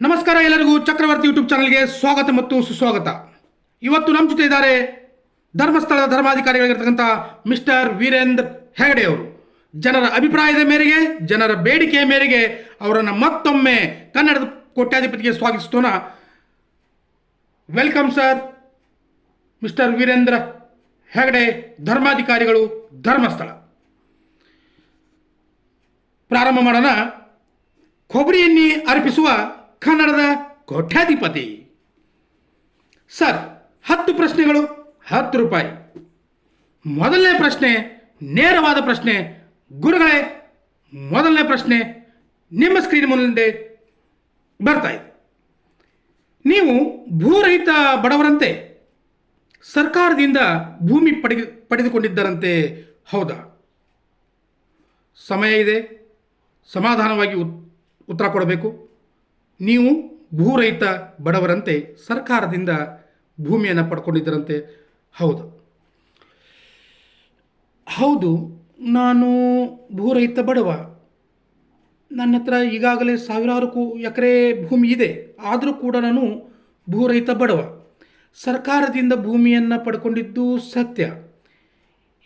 ನಮಸ್ಕಾರ ಎಲ್ಲರಿಗೂ ಚಕ್ರವರ್ತಿ ಯೂಟ್ಯೂಬ್ ಚಾನಲ್ಗೆ ಸ್ವಾಗತ ಮತ್ತು ಸುಸ್ವಾಗತ. ಇವತ್ತು ನಮ್ಮ ಜೊತೆ ಇದ್ದಾರೆ ಧರ್ಮಸ್ಥಳದ ಧರ್ಮಾಧಿಕಾರಿಗಳಿರ್ತಕ್ಕಂಥ ಮಿಸ್ಟರ್ ವೀರೇಂದ್ರ ಹೆಗಡೆ ಅವರು. ಜನರ ಅಭಿಪ್ರಾಯದ ಮೇರೆಗೆ, ಜನರ ಬೇಡಿಕೆಯ ಮೇರೆಗೆ ಅವರನ್ನು ಮತ್ತೊಮ್ಮೆ ಕನ್ನಡದ ಕೋಟ್ಯಾಧಿಪತಿಗೆ ಸ್ವಾಗತಿಸೋಣ welcome sir, mister Virendra Hegde, ಧರ್ಮಾಧಿಕಾರಿಗಳು, Dharmasthala. ಪ್ರಾರಂಭ ಮಾಡೋಣ. ಕೊಬ್ಬರಿ ಅರ್ಪಿಸುವ ಕನ್ನಡದ ಕೋಟ್ಯಾಧಿಪತಿ. ಸರ್, ಹತ್ತು ಪ್ರಶ್ನೆಗಳು, ಹತ್ತು ರೂಪಾಯಿ. ಮೊದಲನೇ ಪ್ರಶ್ನೆ, ನೇರವಾದ ಪ್ರಶ್ನೆ. ಗುರುಗಳೇ, ಮೊದಲನೇ ಪ್ರಶ್ನೆ ನಿಮ್ಮ ಸ್ಕ್ರೀನ್ ಮುಂದೆ ಬರ್ತಾ ಇದೆ. ನೀವು ಭೂರಹಿತ ಬಡವರಂತೆ, ಸರ್ಕಾರದಿಂದ ಭೂಮಿ ಪಡೆ ಪಡೆದುಕೊಂಡಿದ್ದರಂತೆ ಹೌದಾ? ಸಮಯ ಇದೆ, ಸಮಾಧಾನವಾಗಿ ಉತ್ತರ ಕೊಡಬೇಕು. ನೀವು ಭೂರಹಿತ ಬಡವರಂತೆ ಸರ್ಕಾರದಿಂದ ಭೂಮಿಯನ್ನು ಪಡ್ಕೊಂಡಿದ್ದರಂತೆ. ಹೌದು. ಹೌದು, ನಾನು ಭೂರಹಿತ ಬಡವ. ನನ್ನ ಹತ್ರ ಈಗಾಗಲೇ ಸಾವಿರಾರು ಕು ಎಕರೆ ಭೂಮಿ ಇದೆ. ಆದರೂ ಕೂಡ ನಾನು ಭೂರಹಿತ ಬಡವ. ಸರ್ಕಾರದಿಂದ ಭೂಮಿಯನ್ನು ಪಡ್ಕೊಂಡಿದ್ದು ಸತ್ಯ.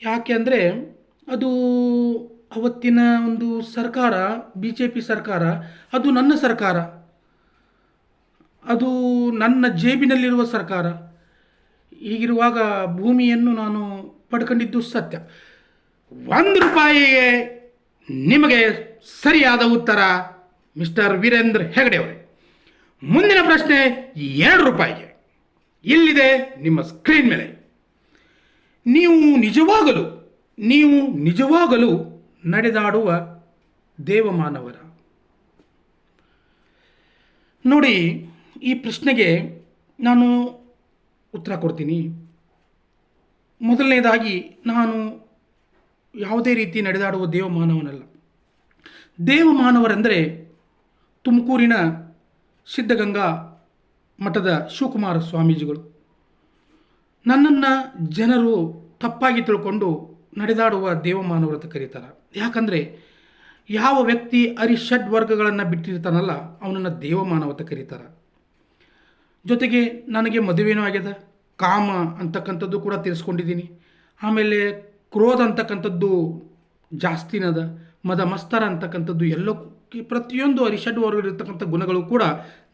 ಯಾಕೆ ಅಂದರೆ ಅದು ಅವತ್ತಿನ ಒಂದು ಸರ್ಕಾರ ಬಿ ಜೆ ಪಿ ಸರ್ಕಾರ, ಅದು ನನ್ನ ಸರ್ಕಾರ. ಅದು ನನ್ನ ಜೇಬಿನಲ್ಲಿರುವ ಸರ್ಕಾರ. ಈಗಿರುವಾಗ ಭೂಮಿಯನ್ನು ನಾನು ಪಡ್ಕೊಂಡಿದ್ದು ಸತ್ಯ. ಒಂದು ರೂಪಾಯಿಗೆ ನಿಮಗೆ ಸರಿಯಾದ ಉತ್ತರ, ಮಿಸ್ಟರ್ ವೀರೇಂದ್ರ ಹೆಗಡೆ ಅವರೇ. ಮುಂದಿನ ಪ್ರಶ್ನೆ ಎರಡು ರೂಪಾಯಿಗೆ. ಇಲ್ಲಿದೆ ನಿಮ್ಮ ಸ್ಕ್ರೀನ್ ಮೇಲೆ. ನೀವು ನಿಜವಾಗಲು ನೀವು ನಿಜವಾಗಲು ನಡೆದಾಡುವ ದೇವಮಾನವರ. ನೋಡಿ ಈ ಪ್ರಶ್ನೆಗೆ ನಾನು ಉತ್ತರ ಕೊಡ್ತೀನಿ. ಮೊದಲನೇದಾಗಿ, ನಾನು ಯಾವುದೇ ರೀತಿ ನಡೆದಾಡುವ ದೇವಮಾನವನಲ್ಲ. ದೇವಮಾನವರೆಂದರೆ ತುಮಕೂರಿನ ಸಿದ್ಧಗಂಗಾ ಮಠದ ಶಿವಕುಮಾರ ಸ್ವಾಮೀಜಿಗಳು. ನನ್ನನ್ನು ಜನರು ತಪ್ಪಾಗಿ ತಿಳ್ಕೊಂಡು ನಡೆದಾಡುವ ದೇವಮಾನವರು ಅಂತ ಕರೀತಾರೆ. ಯಾಕಂದರೆ, ಯಾವ ವ್ಯಕ್ತಿ ಅರಿಷಡ್ ವರ್ಗಗಳನ್ನು ಬಿಟ್ಟಿರ್ತಾನಲ್ಲ, ಅವನನ್ನು ದೇವಮಾನವ ಅಂತ ಕರೀತಾರೆ. ಜೊತೆಗೆ ನನಗೆ ಮದುವೆನೂ ಆಗ್ಯದ. ಕಾಮ ಅಂತಕ್ಕಂಥದ್ದು ಕೂಡ ತಿಳಿಸ್ಕೊಂಡಿದ್ದೀನಿ ಆಮೇಲೆ ಕ್ರೋಧ ಅಂತಕ್ಕಂಥದ್ದು ಜಾಸ್ತಿನದ. ಮದ ಮಸ್ತರ ಅಂತಕ್ಕಂಥದ್ದು ಎಲ್ಲಕ್ಕೂ ಪ್ರತಿಯೊಂದು ಅರಿಷಡ್ ವರ್ಗಿರ್ತಕ್ಕಂಥ ಗುಣಗಳು ಕೂಡ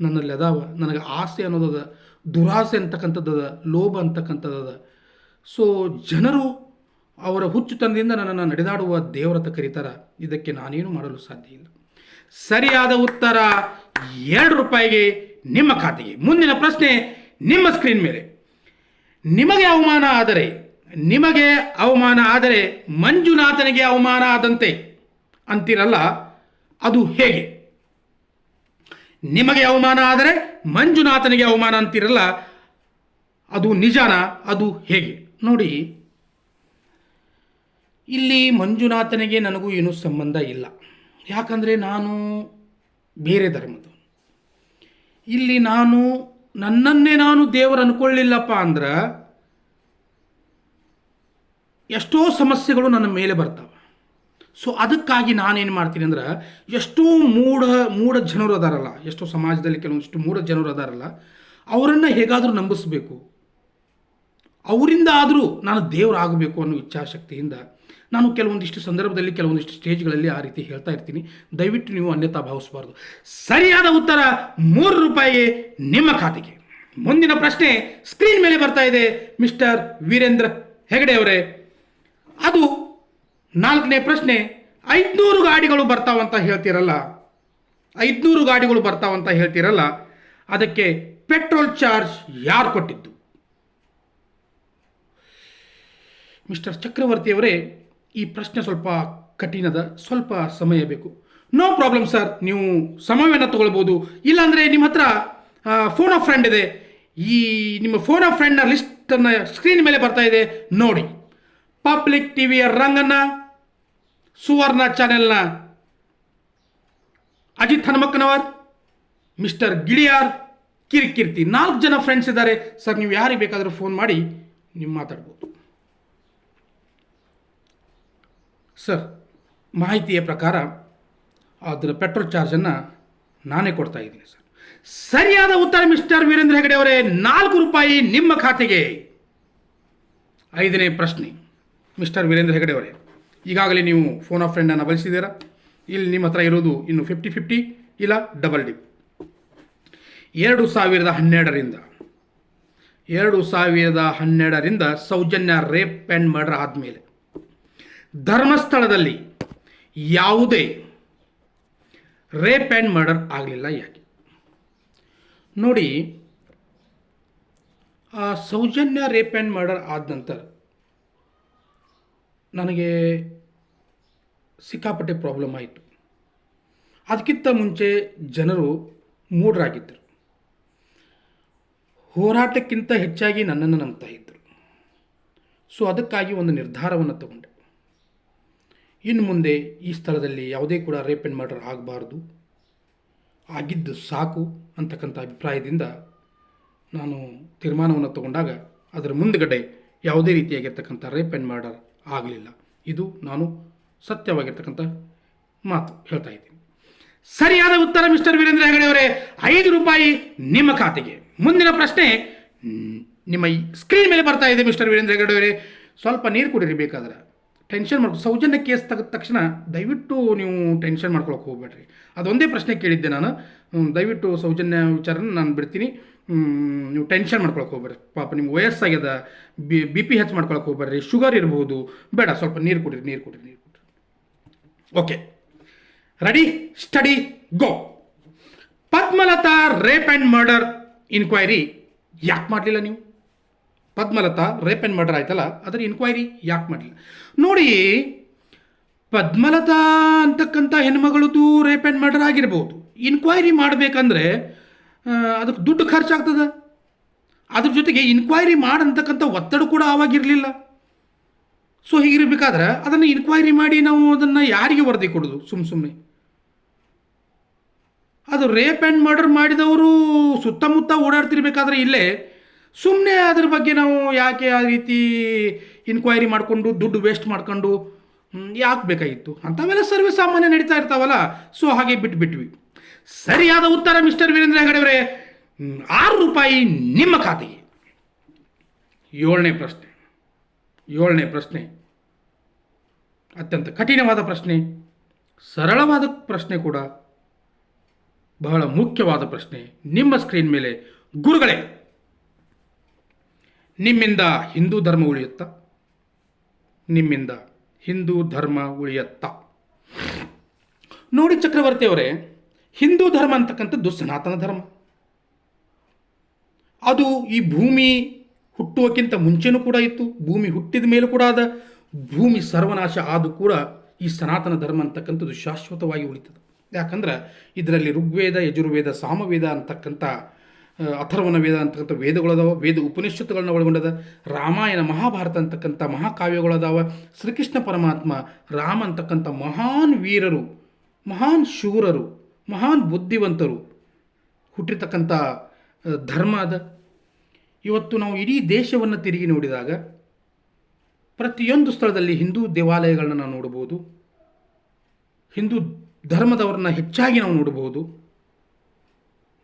ನನ್ನಲ್ಲಿ ಅದಾವ. ನನಗೆ ಆಸೆ ಅನ್ನೋದದ, ದುರಾಸೆ ಅಂತಕ್ಕಂಥದ್ದದ, ಲೋಭ ಅಂತಕ್ಕಂಥದ್ದದ. ಸೊ, ಜನರು ಅವರ ಹುಚ್ಚುತನದಿಂದ ನನ್ನನ್ನು ನಡೆದಾಡುವ ದೇವರತ ಕರೀತಾರ. ಇದಕ್ಕೆ ನಾನೇನು ಮಾಡಲು ಸಾಧ್ಯ ಇಲ್ಲ. ಸರಿಯಾದ ಉತ್ತರ, ಎರಡು ರೂಪಾಯಿಗೆ ನಿಮ್ಮ ಖಾತೆಗೆ. ಮುಂದಿನ ಪ್ರಶ್ನೆ ನಿಮ್ಮ ಸ್ಕ್ರೀನ್ ಮೇಲೆ. ನಿಮಗೆ ಅವಮಾನ ಆದರೆ, ನಿಮಗೆ ಅವಮಾನ ಆದರೆ ಮಂಜುನಾಥನಿಗೆ ಅವಮಾನ ಆದಂತೆ ಅಂತಿರಲ್ಲ, ಅದು ಹೇಗೆ? ನಿಮಗೆ ಅವಮಾನ ಆದರೆ ಮಂಜುನಾಥನಿಗೆ ಅವಮಾನ ಅಂತಿರಲ್ಲ, ಅದು ನಿಜಾನ, ಅದು ಹೇಗೆ? ನೋಡಿ. ಇಲ್ಲಿ ಮಂಜುನಾಥನಿಗೆ ನನಗೂ ಏನೂ ಸಂಬಂಧ ಇಲ್ಲ. ಯಾಕಂದರೆ ನಾನು ಬೇರೆ ಧರ್ಮದ ಇಲ್ಲಿ ನಾನು ನನ್ನನ್ನೇ ನಾನು ದೇವರು ಅನ್ಕೊಳ್ಳಿಲ್ಲಪ್ಪ ಅಂದ್ರೆ ಎಷ್ಟೋ ಸಮಸ್ಯೆಗಳು ನನ್ನ ಮೇಲೆ ಬರ್ತಾವೆ. ಸೊ ಅದಕ್ಕಾಗಿ ನಾನೇನು ಮಾಡ್ತೀನಿ ಅಂದ್ರೆ ಎಷ್ಟೋ ಮೂಢ ಮೂಢ ಜನರು ಅದಾರಲ್ಲ, ಎಷ್ಟೋ ಸಮಾಜದಲ್ಲಿ ಕೆಲವೊಂದಿಷ್ಟು ಮೂಢ ಜನರು ಅದಾರಲ್ಲ, ಅವರನ್ನು ಹೇಗಾದರೂ ನಂಬಿಸ್ಬೇಕು. ಅವರಿಂದ ಆದರೂ ನಾನು ದೇವರಾಗಬೇಕು ಅನ್ನೋ ಇಚ್ಛಾಶಕ್ತಿಯಿಂದ ನಾನು ಕೆಲವೊಂದಿಷ್ಟು ಸಂದರ್ಭದಲ್ಲಿ ಕೆಲವೊಂದಿಷ್ಟು ಸ್ಟೇಜ್ಗಳಲ್ಲಿ ಆ ರೀತಿ ಹೇಳ್ತಾ ಇರ್ತೀನಿ. ದಯವಿಟ್ಟು ನೀವು ಅನ್ಯತಾ ಭಾವಿಸಬಾರ್ದು. ಸರಿಯಾದ ಉತ್ತರ ಮೂರು ರೂಪಾಯಿ ನಿಮ್ಮ ಖಾತೆಗೆ. ಮುಂದಿನ ಪ್ರಶ್ನೆ ಸ್ಕ್ರೀನ್ ಮೇಲೆ ಬರ್ತಾ ಇದೆ. ಮಿಸ್ಟರ್ ವೀರೇಂದ್ರ ಹೆಗಡೆ ಅವರೇ. ಅದು ನಾಲ್ಕನೇ ಪ್ರಶ್ನೆ, ಐದುನೂರು ಗಾಡಿಗಳು ಬರ್ತಾವಂತ ಹೇಳ್ತೀರಲ್ಲ? ಐದುನೂರು ಗಾಡಿಗಳು ಬರ್ತಾವಂತ ಹೇಳ್ತೀರಲ್ಲ? ಅದಕ್ಕೆ ಪೆಟ್ರೋಲ್ ಚಾರ್ಜ್ ಯಾರು ಕೊಟ್ಟಿದ್ದು? ಮಿಸ್ಟರ್ ಚಕ್ರವರ್ತಿಯವರೇ ಈ ಪ್ರಶ್ನೆ ಸ್ವಲ್ಪ ಕಠಿಣದ, ಸ್ವಲ್ಪ ಸಮಯ ಬೇಕು. ನೋ ಪ್ರಾಬ್ಲಮ್ ಸರ್ ನೀವು ಸಮಯವನ್ನು ತಗೊಳ್ಬೋದು. ಇಲ್ಲಾಂದರೆ ನಿಮ್ಮ ಹತ್ರ ಫೋನ್ ಆಫ್ ಫ್ರೆಂಡ್ ಇದೆ. ಈ ನಿಮ್ಮ ಫೋನ್ ಆಫ್ ಫ್ರೆಂಡ್ನ ಲಿಸ್ಟನ್ನು ಸ್ಕ್ರೀನ್ ಮೇಲೆ ಬರ್ತಾ ಇದೆ. ನೋಡಿ. ಪಬ್ಲಿಕ್ ಟಿ ವಿಯ ರಂಗನ್ನ, ಸುವರ್ಣ ಚಾನೆಲ್ನ ಅಜಿತ್ ಹನುಮಕ್ಕನವರ್ ಮಿಸ್ಟರ್ ಗಿಳಿಯಾರ್, ಕಿರಿಕಿರ್ತಿ. ನಾಲ್ಕು ಜನ ಫ್ರೆಂಡ್ಸ್ ಇದ್ದಾರೆ. ಸರ್ ನೀವು ಯಾರಿಗೆ ಬೇಕಾದರೂ ಫೋನ್ ಮಾಡಿ ನೀವು ಮಾತಾಡ್ಬೋದು. ಸರ್, ಮಾಹಿತಿಯ ಪ್ರಕಾರ ಅದರ ಪೆಟ್ರೋಲ್ ಚಾರ್ಜನ್ನು ನಾನೇ ಕೊಡ್ತಾ ಇದ್ದೀನಿ ಸರ್. ಸರಿಯಾದ ಉತ್ತರ ಮಿಸ್ಟರ್ ವೀರೇಂದ್ರ ಹೆಗಡೆ ಅವರೇ, ನಾಲ್ಕು ರೂಪಾಯಿ ನಿಮ್ಮ ಖಾತೆಗೆ. ಐದನೇ ಪ್ರಶ್ನೆ, ಮಿಸ್ಟರ್ ವೀರೇಂದ್ರ ಹೆಗಡೆ ಅವರೇ, ಈಗಾಗಲೇ ನೀವು ಫೋನ್ ಆಫ್ ಫ್ರೆಂಡನ್ನು ಬಳಸಿದ್ದೀರಾ? ಇಲ್ಲಿ ನಿಮ್ಮ ಹತ್ರ ಇರೋದು ಇನ್ನು ಫಿಫ್ಟಿ ಫಿಫ್ಟಿ ಇಲ್ಲ ಡಬಲ್ ಡಿ ಎರಡು ಸಾವಿರದ ಹನ್ನೆರಡರಿಂದ, ಎರಡು ಸಾವಿರದ ಹನ್ನೆರಡರಿಂದ ಸೌಜನ್ಯ ರೇಪ್ ಆ್ಯಂಡ್ ಮರ್ಡರ್ ಆದಮೇಲೆ. ಧರ್ಮಸ್ಥಳದಲ್ಲಿ ಯಾವುದೇ ರೇಪ್ ಆ್ಯಂಡ್ ಮರ್ಡರ್ ಆಗಲಿಲ್ಲ ಯಾಕೆ? ನೋಡಿ, ಆ ಸೌಜನ್ಯ ರೇಪ್ ಆ್ಯಂಡ್ ಮರ್ಡರ್ ಆದ ನಂತರ ನನಗೆ ಸಿಕ್ಕಾಪಟ್ಟೆ ಪ್ರಾಬ್ಲಮ್ ಆಯಿತು. ಅದಕ್ಕಿಂತ ಮುಂಚೆ ಜನರು ಮೂಢರಾಗಿದ್ದರು. ಹೋರಾಟಕ್ಕಿಂತ ಹೆಚ್ಚಾಗಿ ನನ್ನನ್ನು ನಂಬ್ತಾ ಇದ್ದರು. ಸೊ, ಅದಕ್ಕಾಗಿ ಒಂದು ನಿರ್ಧಾರವನ್ನು ತಗೊಂಡೆ. ಇನ್ನು ಮುಂದೆ ಈ ಸ್ಥಳದಲ್ಲಿ ಯಾವುದೇ ಕೂಡ ರೇಪ್ ಆ್ಯಂಡ್ ಮರ್ಡರ್ ಆಗಬಾರ್ದು. ಆಗಿದ್ದು ಸಾಕು ಅಂತಕ್ಕಂಥ ಅಭಿಪ್ರಾಯದಿಂದ ನಾನು ತೀರ್ಮಾನವನ್ನು ತಗೊಂಡಾಗ ಅದರ ಮುಂದುಗಡೆ ಯಾವುದೇ ರೀತಿಯಾಗಿರ್ತಕ್ಕಂಥ ರೇಪ್ ಆ್ಯಂಡ್ ಮರ್ಡರ್ ಆಗಲಿಲ್ಲ. ಇದು ನಾನು ಸತ್ಯವಾಗಿರ್ತಕ್ಕಂಥ ಮಾತು ಹೇಳ್ತಾ ಇದ್ದೀನಿ. ಸರಿಯಾದ ಉತ್ತರ ಮಿಸ್ಟರ್ ವೀರೇಂದ್ರ ಹೆಗಡೆ ಅವರೇ, ಐದು ರೂಪಾಯಿ ನಿಮ್ಮ ಖಾತೆಗೆ. ಮುಂದಿನ ಪ್ರಶ್ನೆ ನಿಮ್ಮ ಸ್ಕ್ರೀನ್ ಮೇಲೆ ಬರ್ತಾ ಇದೆ ಮಿಸ್ಟರ್ ವೀರೇಂದ್ರ ಹೆಗಡೆ ಅವರೇ. ಸ್ವಲ್ಪ ನೀರು ಕುಡಿರಿ ಬೇಕಾದ್ರೆ. ಟೆನ್ಷನ್ ಮಾಡ್ಕೊ, ಸೌಜನ್ಯ ಕೇಸ್ ತೆಗೆದ ತಕ್ಷಣ ದಯವಿಟ್ಟು ನೀವು ಟೆನ್ಷನ್ ಮಾಡ್ಕೊಳಕ್ಕೆ ಹೋಗ್ಬೇಡ್ರಿ. ಅದೊಂದೇ ಪ್ರಶ್ನೆ ಕೇಳಿದ್ದೆ ನಾನು. ದಯವಿಟ್ಟು ಸೌಜನ್ಯ ವಿಚಾರನ ನಾನು ಬಿಡ್ತೀನಿ. ನೀವು ಟೆನ್ಷನ್ ಮಾಡ್ಕೊಳಕ್ಕೆ ಹೋಗ್ಬೇಡ್ರಿ. ಪಾಪ ನಿಮ್ಗೆ ವಯಸ್ಸಾಗ್ಯದ, ಬಿ ಬಿ ಪಿ ಹೆಚ್ಚು ಮಾಡ್ಕೊಳಕ್ಕೆ ಹೋಗ್ಬೇಡ್ರಿ. ಶುಗರ್ ಇರ್ಬೋದು. ಬೇಡ, ಸ್ವಲ್ಪ ನೀರು ಕುಡಿರಿ ನೀರು ಕುಡಿರಿ, ನೀರು ಕುಡೀರಿ. Okay. Ready, steady, go. Padmalatha rape and murder inquiry ಯಾಕೆ ಮಾಡಲಿಲ್ಲ ನೀವು? ಪದ್ಮಲತಾ ರೇಪ್ ಆ್ಯಂಡ್ ಮರ್ಡರ್ ಆಯ್ತಲ್ಲ, ಅದರ ಇನ್ಕ್ವೈರಿ ಯಾಕೆ ಮಾಡಲಿಲ್ಲ? ನೋಡಿ, ಪದ್ಮಲತಾ ಅಂತಕ್ಕಂಥ ಹೆಣ್ಮಗಳದ್ದು ರೇಪ್ ಆ್ಯಂಡ್ ಮರ್ಡರ್ ಆಗಿರ್ಬೋದು. ಇನ್ಕ್ವೈರಿ ಮಾಡಬೇಕಂದ್ರೆ ಅದಕ್ಕೆ ದುಡ್ಡು ಖರ್ಚಾಗ್ತದೆ? ಅದ್ರ ಜೊತೆಗೆ ಇನ್ಕ್ವೈರಿ ಮಾಡಂತಕ್ಕಂಥ ಒತ್ತಡ ಕೂಡ ಆವಾಗಿರಲಿಲ್ಲ. ಸೊ ಹೀಗಿರಬೇಕಾದ್ರೆ ಅದನ್ನು ಇನ್ಕ್ವೈರಿ ಮಾಡಿ ನಾವು ಅದನ್ನು ಯಾರಿಗೆ ವರದಿ ಕೊಡೋದು? ಸುಮ್ಮ ಸುಮ್ಮನೆ ಅದು ರೇಪ್ ಆ್ಯಂಡ್ ಮರ್ಡರ್ ಮಾಡಿದವರು ಸುತ್ತಮುತ್ತ ಓಡಾಡ್ತಿರ್ಬೇಕಾದ್ರೆ ಇಲ್ಲೇ ಸುಮ್ಮನೆ ಅದ್ರ ಬಗ್ಗೆ ನಾವು ಯಾಕೆ ಆ ರೀತಿ ಇನ್ಕ್ವೈರಿ ಮಾಡಿಕೊಂಡು ದುಡ್ಡು ವೇಸ್ಟ್ ಮಾಡ್ಕೊಂಡು ಯಾಕೆ ಬೇಕಾಗಿತ್ತು ಅಂಥವೆಲ್ಲ ಸರ್ವೆ ಸಾಮಾನ್ಯ ನಡೀತಾ ಇರ್ತಾವಲ್ಲ ಸೊ ಹಾಗೆ ಬಿಟ್ಬಿಟ್ವಿ. ಸರಿಯಾದ ಉತ್ತರ ಮಿಸ್ಟರ್ ವೀರೇಂದ್ರ ಹೆಗಡೆ ಅವರೇ ಹ್ಮ್, ಆರು ರೂಪಾಯಿ ನಿಮ್ಮ ಖಾತೆಗೆ. ಏಳನೇ ಪ್ರಶ್ನೆ. ಏಳನೇ ಪ್ರಶ್ನೆ. ಅತ್ಯಂತ ಕಠಿಣವಾದ ಪ್ರಶ್ನೆ. ಸರಳವಾದ ಪ್ರಶ್ನೆ ಕೂಡ. ಬಹಳ ಮುಖ್ಯವಾದ ಪ್ರಶ್ನೆ. ನಿಮ್ಮ ಸ್ಕ್ರೀನ್ ಮೇಲೆ ಗುರುಗಳೇ. ನಿಮ್ಮಿಂದ ಹಿಂದೂ ಧರ್ಮ ಉಳಿಯುತ್ತ? ನಿಮ್ಮಿಂದ ಹಿಂದೂ ಧರ್ಮ ಉಳಿಯತ್ತ? ನೋಡಿ ಚಕ್ರವರ್ತಿಯವರೇ ಹಿಂದೂ ಧರ್ಮ ಅಂತಕ್ಕಂಥದ್ದು ಸನಾತನ ಧರ್ಮ. ಅದು ಈ ಭೂಮಿ ಹುಟ್ಟುವಕ್ಕಿಂತ ಮುಂಚೆನೂ ಕೂಡ ಇತ್ತು, ಭೂಮಿ ಹುಟ್ಟಿದ ಮೇಲೂ ಕೂಡ ಅದ ಭೂಮಿ ಸರ್ವನಾಶ ಆದೂ ಕೂಡ ಈ ಸನಾತನ ಧರ್ಮ ಅಂತಕ್ಕಂಥದ್ದು ಶಾಶ್ವತವಾಗಿ ಉಳಿತದೆ. ಯಾಕಂದ್ರೆ ಇದರಲ್ಲಿ ಋಗ್ವೇದ, ಯಜುರ್ವೇದ, ಸಾಮವೇದ ಅಂತಕ್ಕಂಥ ಆ, ಅಥರ್ವಣ ವೇದ ಅಂತಕ್ಕಂಥ ವೇದಗಳದಾವ ವೇದ ಉಪನಿಷತ್ತುಗಳನ್ನ ಒಳಗೊಂಡದ ರಾಮಾಯಣ ಮಹಾಭಾರತ ಅಂತಕ್ಕಂಥ ಮಹಾಕಾವ್ಯಗಳದಾವ ಶ್ರೀಕೃಷ್ಣ ಪರಮಾತ್ಮ ರಾಮ ಅಂತಕ್ಕಂಥ ಮಹಾನ್ ವೀರರು ಮಹಾನ್ ಶೂರರು ಮಹಾನ್ ಬುದ್ಧಿವಂತರು ಹುಟ್ಟಿರ್ತಕ್ಕಂಥ ಧರ್ಮ ಅದ. ಇವತ್ತು ನಾವು ಇಡೀ ದೇಶವನ್ನು ತಿರುಗಿ ನೋಡಿದಾಗ ಪ್ರತಿಯೊಂದು ಸ್ಥಳದಲ್ಲಿ ಹಿಂದೂ ದೇವಾಲಯಗಳನ್ನ ನಾವು ನೋಡಬಹುದು. ಹಿಂದೂ ಧರ್ಮದವರನ್ನ ಹೆಚ್ಚಾಗಿ ನಾವು ನೋಡಬಹುದು.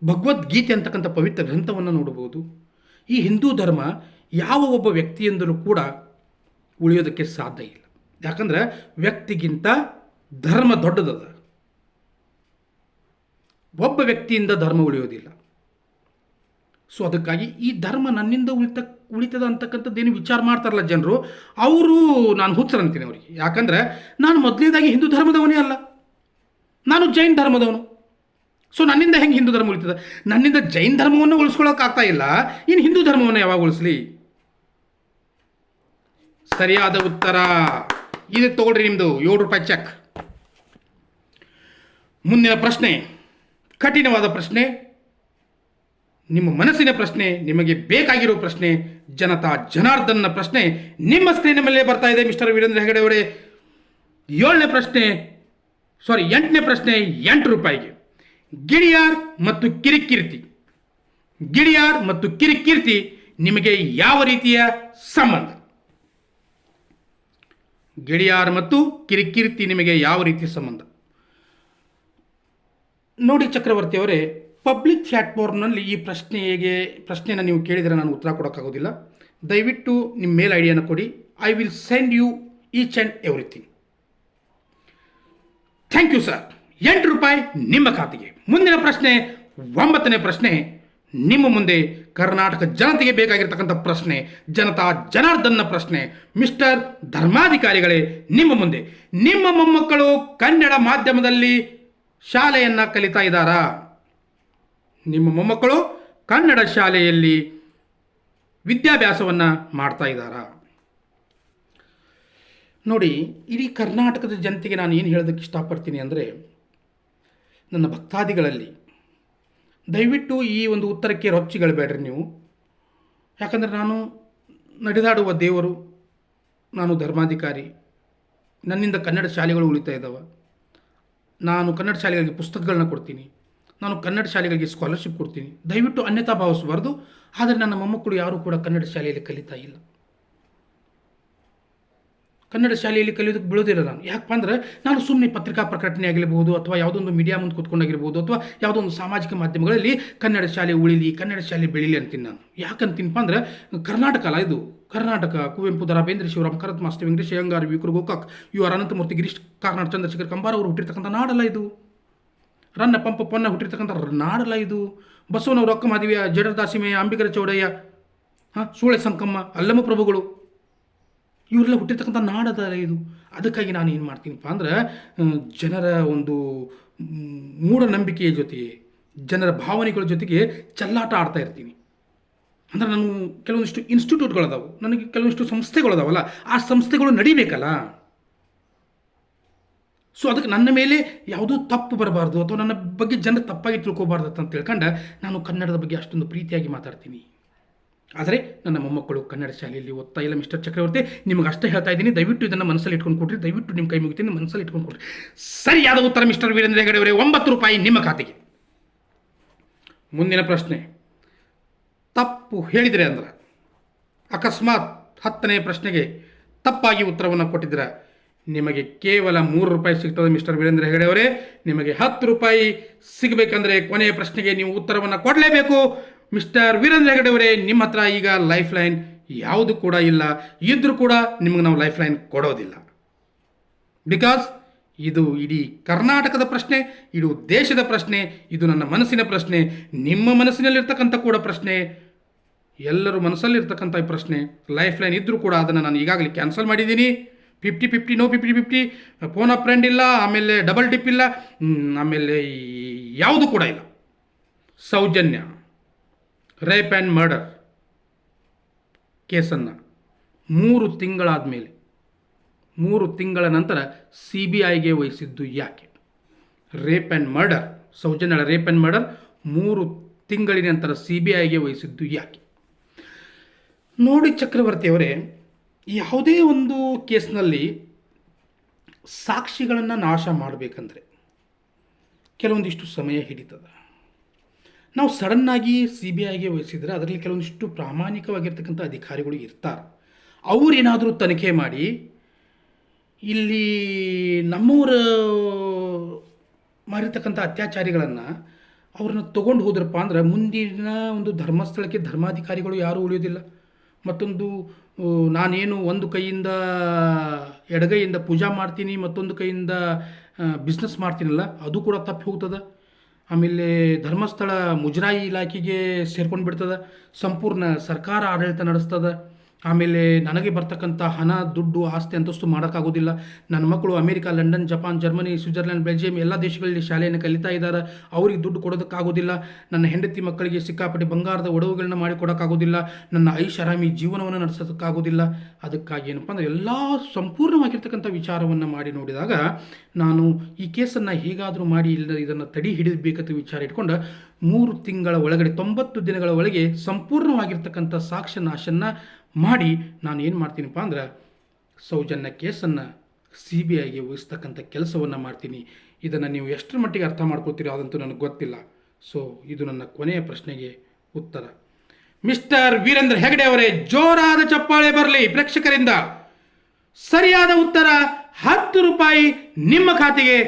ಭಗವದ್ಗೀತೆ ಅಂತಕ್ಕಂಥ ಪವಿತ್ರ ಗ್ರಂಥವನ್ನು ನೋಡಬಹುದು. ಈ ಹಿಂದೂ ಧರ್ಮ ಯಾವ ಒಬ್ಬ ವ್ಯಕ್ತಿಯಿಂದಲೂ ಕೂಡ ಉಳಿಯೋದಕ್ಕೆ ಸಾಧ್ಯ ಇಲ್ಲ. ಯಾಕಂದರೆ ವ್ಯಕ್ತಿಗಿಂತ ಧರ್ಮ ದೊಡ್ಡದದ ಒಬ್ಬ ವ್ಯಕ್ತಿಯಿಂದ ಧರ್ಮ ಉಳಿಯೋದಿಲ್ಲ. ಸೊ ಅದಕ್ಕಾಗಿ ಈ ಧರ್ಮ ನನ್ನಿಂದ ಉಳಿತ, ಉಳಿತದ ಅಂತಕ್ಕಂಥದ್ದೇನು ವಿಚಾರ ಮಾಡ್ತಾರಲ್ಲ ಜನರು, ಅವರು ನಾನು ಹುಚ್ಚರಂತೀನಿ ಅವರಿಗೆ. ಯಾಕಂದ್ರೆ ನಾನು ಮೊದಲನೇದಾಗಿ ಹಿಂದೂ ಧರ್ಮದವನೇ ಅಲ್ಲ. ನಾನು ಜೈನ್ ಧರ್ಮದವನು. ಸೊ ನನ್ನಿಂದ ಹೆಂಗೆ ಹಿಂದೂ ಧರ್ಮ ಉಳಿತದೆ? ನನ್ನಿಂದ ಜೈನ್ ಧರ್ಮವನ್ನು ಉಳಿಸ್ಕೊಳ್ಳೋಕ್ಕಾಗ್ತಾ ಇಲ್ಲ. ಇನ್ನು ಹಿಂದೂ ಧರ್ಮವನ್ನು ಯಾವಾಗ ಉಳಿಸ್ಲಿ? ಸರಿಯಾದ ಉತ್ತರ. ಇದು ತಗೊಳ್ರಿ ನಿಮ್ಮದು ಏಳು ರೂಪಾಯಿ ಚೆಕ್ ಮುಂದಿನ ಪ್ರಶ್ನೆ. ಕಠಿಣವಾದ ಪ್ರಶ್ನೆ. ನಿಮ್ಮ ಮನಸ್ಸಿನ ಪ್ರಶ್ನೆ, ನಿಮಗೆ ಬೇಕಾಗಿರೋ ಪ್ರಶ್ನೆ, ಜನತಾ ಜನಾರ್ದನ್ನ ಪ್ರಶ್ನೆ. ನಿಮ್ಮ ಸ್ಕ್ರೀನ್ ಮೇಲೆ ಬರ್ತಾ ಇದೆ ಮಿಸ್ಟರ್ ವೀರೇಂದ್ರ ಹೆಗಡೆ ಅವರೇ. ಏಳನೇ ಪ್ರಶ್ನೆ ಸಾರಿ ಎಂಟನೇ ಪ್ರಶ್ನೆ, ಎಂಟು ರೂಪಾಯಿಗೆ. ಗಿಳಿಯಾರ್ ಮತ್ತು ಕಿರಿಕಿರ್ತಿ. ಗಿಳಿಯಾರ್ ಮತ್ತು ಕಿರಿಕೀರ್ತಿ ನಿಮಗೆ ಯಾವ ರೀತಿಯ ಸಂಬಂಧ? ಗಿಳಿಯಾರ್ ಮತ್ತು ಕಿರಿಕೀರ್ತಿ ನಿಮಗೆ ಯಾವ ರೀತಿಯ ಸಂಬಂಧ? ನೋಡಿ ಚಕ್ರವರ್ತಿ ಅವರೇ, ಪಬ್ಲಿಕ್ ಪ್ಲ್ಯಾಟ್ಫಾರ್ಮ್ನಲ್ಲಿ ಈ ಪ್ರಶ್ನೆ ಹೇಗೆ ಪ್ರಶ್ನೆಯನ್ನು ನೀವು ಕೇಳಿದರೆ ನಾನು ಉತ್ತರ ಕೊಡೋಕ್ಕಾಗೋದಿಲ್ಲ. ದಯವಿಟ್ಟು ನಿಮ್ಮ ಮೇಲ್ ಐಡಿಯನ್ನು ಕೊಡಿ. I will send you each and everything thank you sir ಎಂಟು ರೂಪಾಯಿ ನಿಮ್ಮ ಖಾತೆಗೆ. ಮುಂದಿನ ಪ್ರಶ್ನೆ, ಒಂಬತ್ತನೇ ಪ್ರಶ್ನೆ. ನಿಮ್ಮ ಮುಂದೆ ಕರ್ನಾಟಕ ಜನತೆಗೆ ಬೇಕಾಗಿರ್ತಕ್ಕಂಥ ಪ್ರಶ್ನೆ, ಜನತಾ ಜನಾರ್ದನ್ನ ಪ್ರಶ್ನೆ. ಮಿಸ್ಟರ್ ಧರ್ಮಾಧಿಕಾರಿಗಳೇ, ನಿಮ್ಮ ಮುಂದೆ. ನಿಮ್ಮ ಮೊಮ್ಮಕ್ಕಳು ಕನ್ನಡ ಮಾಧ್ಯಮದಲ್ಲಿ ಶಾಲೆಯನ್ನು ಕಲಿತಾ ಇದ್ದಾರಾ? ನಿಮ್ಮ ಮೊಮ್ಮಕ್ಕಳು ಕನ್ನಡ ಶಾಲೆಯಲ್ಲಿ ವಿದ್ಯಾಭ್ಯಾಸವನ್ನು ಮಾಡ್ತಾ ಇದ್ದಾರಾ? ನೋಡಿ, ಇಡೀ ಕರ್ನಾಟಕದ ಜನತೆಗೆ ನಾನು ಏನು ಹೇಳೋದಕ್ಕೆ ಇಷ್ಟಪಡ್ತೀನಿ ಅಂದರೆ ನನ್ನ ಭಕ್ತಾದಿಗಳಲ್ಲಿ, ದಯವಿಟ್ಟು ಈ ಒಂದು ಉತ್ತರಕ್ಕೆ ರೊಚ್ಚಿಗಳಬೇಡ್ರಿ ನೀವು. ಯಾಕಂದರೆ ನಾನು ನಡೆದಾಡುವ ದೇವರು, ನಾನು ಧರ್ಮಾಧಿಕಾರಿ, ನನ್ನಿಂದ ಕನ್ನಡ ಶಾಲೆಗಳು ಉಳಿತಾ ಇದ್ದಾವೆ. ನಾನು ಕನ್ನಡ ಶಾಲೆಗಳಿಗೆ ಪುಸ್ತಕಗಳನ್ನ ಕೊಡ್ತೀನಿ. ನಾನು ಕನ್ನಡ ಶಾಲೆಗಳಿಗೆ ಸ್ಕಾಲರ್ಶಿಪ್ ಕೊಡ್ತೀನಿ. ದಯವಿಟ್ಟು ಅನ್ಯತಾ ಭಾವಿಸಬಾರ್ದು ಆದರೆ ನನ್ನ ಮೊಮ್ಮಕ್ಕಳು ಯಾರೂ ಕೂಡ ಕನ್ನಡ ಶಾಲೆಯಲ್ಲಿ ಕಲಿತಾ ಇಲ್ಲ. ಕನ್ನಡ ಶಾಲೆಯಲ್ಲಿ ಕಲಿಯೋದಕ್ಕೆ ಬೀಳೋದಿಲ್ಲ ನಾನು. ಯಾಕಪ್ಪ ಅಂದ್ರೆ ನಾನು ಸುಮ್ಮನೆ ಪತ್ರಿಕಾ ಪ್ರಕಟಣೆ ಆಗಿರ್ಬೋದು ಅಥವಾ ಯಾವುದೊಂದು ಮೀಡಿಯಾ ಮುಂದೆ ಕೂತ್ಕೊಂಡಾಗಿರ್ಬೋದು ಅಥವಾ ಯಾವುದೋ ಒಂದು ಸಾಮಾಜಿಕ ಮಾಧ್ಯಮಗಳಲ್ಲಿ ಕನ್ನಡ ಶಾಲೆ ಉಳಿಲಿ, ಕನ್ನಡ ಶಾಲೆ ಬೆಳೀಲಿ ಅಂತೀನಿ ನಾನು. ಯಾಕಂತೀನಪ್ಪ ಅಂದ್ರೆ ಕರ್ನಾಟಕ ಅಲ್ಲ ಇದು. ಕರ್ನಾಟಕ, ಕುವೆಂಪು ದರ ಬೇಂದ್ರ, ಶಿವರಾಮ್ ಕರತ್ ಮಾಸ್ಟರ್ ವೆಂಕಟೇಶ್, ಅಯ್ಯಂಗಾರ್ ವಿಕ್ರು ಗೋಕಾಕ್ ಯು. ಆರ್. ಅನಂತಮೂರ್ತಿ, ಗಿರೀಶ್, ಕಾರ್ನಾಡ್, ಚಂದ್ರಶೇಖರ್ ಕಂಬಾರ್ ಅವರು ಹುಟ್ಟಿರ್ತಕ್ಕಂಥ ನಾಡಲ್ಲ ಇದು. ರನ್ನ, ಪಂಪ, ಪೊನ್ನ ಹುಟ್ಟಿರ್ತಕ್ಕಂಥ ನಾಡಲ್ಲ ಇದು. ಬಸವನವರು ಅಕ್ಕ ಮಾದಿವ್ಯ ಜಡದಾಸಿಮೆಯ ಅಂಬಿಗರ ಚೌಡಯ್ಯ, ಹಾಂ ಸೂಳೆ ಸಂಕಮ್ಮ ಅಲ್ಲಮ ಪ್ರಭುಗಳು. ಇವರೆಲ್ಲ ಹುಟ್ಟಿರ್ತಕ್ಕಂಥ ನಾಡದ ಇದು. ಅದಕ್ಕಾಗಿ ನಾನು ಏನು ಮಾಡ್ತೀನಪ್ಪ ಅಂದ್ರೆ ಜನರ ಒಂದು ಮೂಢನಂಬಿಕೆಯ ಜೊತೆಗೆ, ಜನರ ಭಾವನೆಗಳ ಜೊತೆಗೆ ಚೆಲ್ಲಾಟ ಆಡ್ತಾ ಇರ್ತೀನಿ. ಅಂದ್ರೆ ನಾನು ಕೆಲವೊಂದಿಷ್ಟು ಇನ್ಸ್ಟಿಟ್ಯೂಟ್ಗಳದಾವು ನನಗೆ ಕೆಲವೊಂದಿಷ್ಟು ಸಂಸ್ಥೆಗಳದಾವಲ್ಲ ಆ ಸಂಸ್ಥೆಗಳು ನಡಿಬೇಕಲ್ಲ. ಸೊ ಅದಕ್ಕೆ ನನ್ನ ಮೇಲೆ ಯಾವುದೋ ತಪ್ಪು ಬರಬಾರ್ದು, ಅಥವಾ ನನ್ನ ಬಗ್ಗೆ ಜನರು ತಪ್ಪಾಗಿ ತಿಳ್ಕೊಬಾರ್ದು ಅಂತ ತಿಳ್ಕೊಂಡು, ನಾನು ಕನ್ನಡದ ಬಗ್ಗೆ ಅಷ್ಟೊಂದು ಪ್ರೀತಿಯಾಗಿ ಮಾತಾಡ್ತೀನಿ. ಆದರೆ ನನ್ನ ಮೊಮ್ಮಕ್ಕಳು ಕನ್ನಡ ಶಾಲೆಯಲ್ಲಿ ಓದ್ತಾ ಇಲ್ಲ, ಮಿಸ್ಟರ್ ಚಕ್ರವರ್ತಿ, ನಿಮಗೆ ಅಷ್ಟೇ ಹೇಳ್ತಾ ಇದ್ದೀನಿ. ದಯವಿಟ್ಟು ಇದನ್ನು ಮನಸ್ಸಲ್ಲಿ ಇಟ್ಕೊಂಡು ಕೊಡ್ರಿ. ದಯವಿಟ್ಟು ನಿಮ್ಮ ಕೈ ಮುಗಿತೀನಿ, ಮನಸ್ಸಲ್ಲಿ ಇಟ್ಕೊಂಡು ಕೊಡ್ರಿ. ಸರಿಯಾದ ಉತ್ತರ, ಮಿಸ್ಟರ್ ವೀರೇಂದ್ರ ಹೆಗಡೆ ಅವರೇ ಒಂಬತ್ತು ರೂಪಾಯಿ ನಿಮ್ಮ ಖಾತೆಗೆ. ಮುಂದಿನ ಪ್ರಶ್ನೆ. ತಪ್ಪು ಹೇಳಿದರೆ ಅಂದ್ರೆ, ಅಕಸ್ಮಾತ್ ಹತ್ತನೇ ಪ್ರಶ್ನೆಗೆ ತಪ್ಪಾಗಿ ಉತ್ತರವನ್ನು ಕೊಟ್ಟಿದ್ದೀರ? ನಿಮಗೆ ಕೇವಲ ಮೂರು ರೂಪಾಯಿ ಸಿಗ್ತದೆ, ಮಿಸ್ಟರ್ ವೀರೇಂದ್ರ ಹೆಗಡೆ ಅವರೇ ನಿಮಗೆ ಹತ್ತು ರೂಪಾಯಿ ಸಿಗಬೇಕಂದ್ರೆ ಕೊನೆಯ ಪ್ರಶ್ನೆಗೆ ನೀವು ಉತ್ತರವನ್ನು ಕೊಡಲೇಬೇಕು. ಮಿಸ್ಟರ್ ವೀರೇಂದ್ರ ಹೆಗಡೆ ಅವರೇ, ನಿಮ್ಮ ಹತ್ರ ಈಗ ಲೈಫ್ ಲೈನ್ ಯಾವುದು ಕೂಡ ಇಲ್ಲ. ಇದ್ರೂ ಕೂಡ ನಿಮಗೆ ನಾವು ಲೈಫ್ ಲೈನ್ ಕೊಡೋದಿಲ್ಲ. ಬಿಕಾಸ್ ಇದು ಇಡೀ ಕರ್ನಾಟಕದ ಪ್ರಶ್ನೆ ಇದು ದೇಶದ ಪ್ರಶ್ನೆ, ಇದು ನನ್ನ ಮನಸ್ಸಿನ ಪ್ರಶ್ನೆ, ನಿಮ್ಮ ಮನಸ್ಸಿನಲ್ಲಿರ್ತಕ್ಕಂಥ ಕೂಡ ಪ್ರಶ್ನೆ, ಎಲ್ಲರೂ ಮನಸ್ಸಲ್ಲಿರ್ತಕ್ಕಂಥ ಪ್ರಶ್ನೆ ಲೈಫ್ ಲೈನ್ ಇದ್ದರೂ ಕೂಡ ಅದನ್ನು ನಾನು ಈಗಾಗಲೇ ಕ್ಯಾನ್ಸಲ್ ಮಾಡಿದ್ದೀನಿ. Fifty fifty, no fifty fifty, phone up friend ಇಲ್ಲ, ಆಮೇಲೆ ಡಬಲ್ ಟಿಪ್ ಇಲ್ಲ ಆಮೇಲೆ ಯಾವುದು ಕೂಡ ಇಲ್ಲ. ಸೌಜನ್ಯ. ರೇಪ್ ಆ್ಯಂಡ್ ಮರ್ಡರ್ ಕೇಸನ್ನು ಮೂರು ತಿಂಗಳಾದ ಮೇಲೆ ಮೂರು ತಿಂಗಳ ನಂತರ ಸಿ ಬಿ ಐಗೆ ವಹಿಸಿದ್ದು ಯಾಕೆ? ರೇಪ್ ಆ್ಯಂಡ್ ಮರ್ಡರ್ ಸೌಜನ್ಯಳ ರೇಪ್ ಆ್ಯಂಡ್ ಮರ್ಡರ್ ಮೂರು ತಿಂಗಳಿನ ನಂತರ ಸಿ ಬಿ ಐಗೆ ವಹಿಸಿದ್ದು ಯಾಕೆ? ನೋಡಿ ಚಕ್ರವರ್ತಿಯವರೇ ಯಾವುದೇ ಒಂದು ಕೇಸ್ನಲ್ಲಿ ಸಾಕ್ಷಿಗಳನ್ನು ನಾಶ ಮಾಡಬೇಕಂದ್ರೆ ಕೆಲವೊಂದಿಷ್ಟು ಸಮಯ ಹಿಡಿತದೆ. ನಾವು ಸಡನ್ನಾಗಿ ಸಿ ಬಿ ಐಗೆ ವಹಿಸಿದರೆ ಅದರಲ್ಲಿ ಕೆಲವೊಂದಿಷ್ಟು ಪ್ರಾಮಾಣಿಕವಾಗಿರ್ತಕ್ಕಂಥ ಅಧಿಕಾರಿಗಳು ಇರ್ತಾರೆ. ಅವರೇನಾದರೂ ತನಿಖೆ ಮಾಡಿ, ಇಲ್ಲಿ ನಮ್ಮೂರ ಮಾಡಿರ್ತಕ್ಕಂಥ ಅತ್ಯಾಚಾರಿಗಳನ್ನು ಅವ್ರನ್ನ ತೊಗೊಂಡು ಹೋದ್ರಪ್ಪ ಅಂದ್ರೆ ಮುಂದಿನ ಒಂದು ಧರ್ಮಸ್ಥಳಕ್ಕೆ ಧರ್ಮಾಧಿಕಾರಿಗಳು ಯಾರೂ ಉಳಿಯೋದಿಲ್ಲ. ಮತ್ತೊಂದು ನಾನೇನು ಒಂದು ಕೈಯಿಂದ ಎಡಗೈಯಿಂದ ಪೂಜಾ ಮಾಡ್ತೀನಿ, ಮತ್ತೊಂದು ಕೈಯಿಂದ ಬಿಸ್ನೆಸ್ ಮಾಡ್ತೀನಲ್ಲ, ಅದು ಕೂಡ ತಪ್ಪಿ ಹೋಗ್ತದೆ. ಆಮೇಲೆ ಧರ್ಮಸ್ಥಳ ಮುಜರಾಯಿ ಇಲಾಖೆಗೆ ಸೇರ್ಕೊಂಡು ಬಿಡ್ತದೆ ಸಂಪೂರ್ಣ ಸರ್ಕಾರ ಆಡಳಿತ ನಡೆಸ್ತದೆ. ಆಮೇಲೆ ನನಗೆ ಬರ್ತಕ್ಕಂಥ ಹಣ, ದುಡ್ಡು, ಆಸ್ತಿ ಅಂತಸ್ತು ಮಾಡೋಕ್ಕಾಗೋದಿಲ್ಲ. ನನ್ನ ಮಕ್ಕಳು America, London, Japan, Germany, Switzerland, Belgium ಎಲ್ಲ ದೇಶಗಳಲ್ಲಿ ಶಾಲೆಯನ್ನು ಕಲಿತಾ ಇದ್ದಾರೆ. ಅವ್ರಿಗೆ ದುಡ್ಡು ಕೊಡೋದಕ್ಕಾಗೋದಿಲ್ಲ. ನನ್ನ ಹೆಂಡತಿ ಮಕ್ಕಳಿಗೆ ಸಿಕ್ಕಾಪಟ್ಟೆ ಬಂಗಾರದ ಒಡವುಗಳನ್ನ ಮಾಡಿ ಕೊಡೋಕ್ಕಾಗೋದಿಲ್ಲ. ನನ್ನ ಐಷಾರಾಮಿ ಜೀವನವನ್ನು ನಡೆಸೋದಕ್ಕಾಗೋದಿಲ್ಲ. ಅದಕ್ಕಾಗಿ ಏನಪ್ಪ ಅಂದರೆ ಎಲ್ಲ ಸಂಪೂರ್ಣವಾಗಿರ್ತಕ್ಕಂಥ ವಿಚಾರವನ್ನು ಮಾಡಿ ನೋಡಿದಾಗ ನಾನು ಈ ಕೇಸನ್ನು ಹೇಗಾದರೂ ಮಾಡಿ ಇಲ್ಲ ಇದನ್ನು ತಡಿ ಹಿಡಿದಬೇಕಂತ ವಿಚಾರ ಇಟ್ಕೊಂಡು ಮೂರು ತಿಂಗಳ ಒಳಗಡೆ, ತೊಂಬತ್ತು ದಿನಗಳ ಒಳಗೆ ಸಂಪೂರ್ಣವಾಗಿರ್ತಕ್ಕಂಥ ಸಾಕ್ಷ್ಯ ನಾಶನ್ನು ಮಾಡಿ ನಾನು ಏನು ಮಾಡ್ತೀನಪ್ಪ ಅಂದ್ರೆ ಸೌಜನ್ಯ ಕೇಸನ್ನು ಸಿ ಬಿ ಐಗೆ ವಹಿಸ್ತಕ್ಕಂಥ ಕೆಲಸವನ್ನು ಮಾಡ್ತೀನಿ. ಇದನ್ನು ನೀವು ಎಷ್ಟರ ಮಟ್ಟಿಗೆ ಅರ್ಥ ಮಾಡ್ಕೊತೀರೋ ಅದಂತೂ ನನಗೆ ಗೊತ್ತಿಲ್ಲ. ಸೊ ಇದು ನನ್ನ ಕೊನೆಯ ಪ್ರಶ್ನೆಗೆ ಉತ್ತರ. ಮಿಸ್ಟರ್ ವೀರೇಂದ್ರ ಹೆಗಡೆ ಅವರೇ, ಜೋರಾದ ಚಪ್ಪಾಳೆ ಬರಲಿ ಪ್ರೇಕ್ಷಕರಿಂದ. ಸರಿಯಾದ ಉತ್ತರ ಹತ್ತು ರೂಪಾಯಿ ನಿಮ್ಮ ಖಾತೆಗೆ.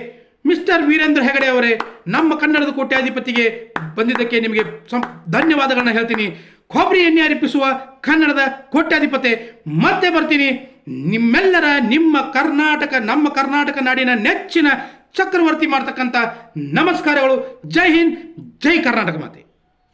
ಮಿಸ್ಟರ್ ವೀರೇಂದ್ರ ಹೆಗಡೆ ಅವರೇ, ನಮ್ಮ ಕನ್ನಡದ ಕೋಟ್ಯಾಧಿಪತಿಗೆ ಬಂದಿದ್ದಕ್ಕೆ ನಿಮಗೆ ಸಂ ಧನ್ಯವಾದಗಳನ್ನ ಹೇಳ್ತೀನಿ. ಕೊಬ್ಬರಿ ಎಣ್ಣೆ ಅರ್ಪಿಸುವ ಕನ್ನಡದ ಕೋಟ್ಯಾಧಿಪತಿ. ಮತ್ತೆ ಬರ್ತೀನಿ. ನಿಮ್ಮೆಲ್ಲರ ನಿಮ್ಮ ಕರ್ನಾಟಕ, ನಮ್ಮ ಕರ್ನಾಟಕ ನಾಡಿನ ನೆಚ್ಚಿನ ಚಕ್ರವರ್ತಿ ಮಾಡ್ತಕ್ಕಂಥ ನಮಸ್ಕಾರಗಳು. ಜೈ ಹಿಂದ್, ಜೈ ಕರ್ನಾಟಕ ಮಾತೆ.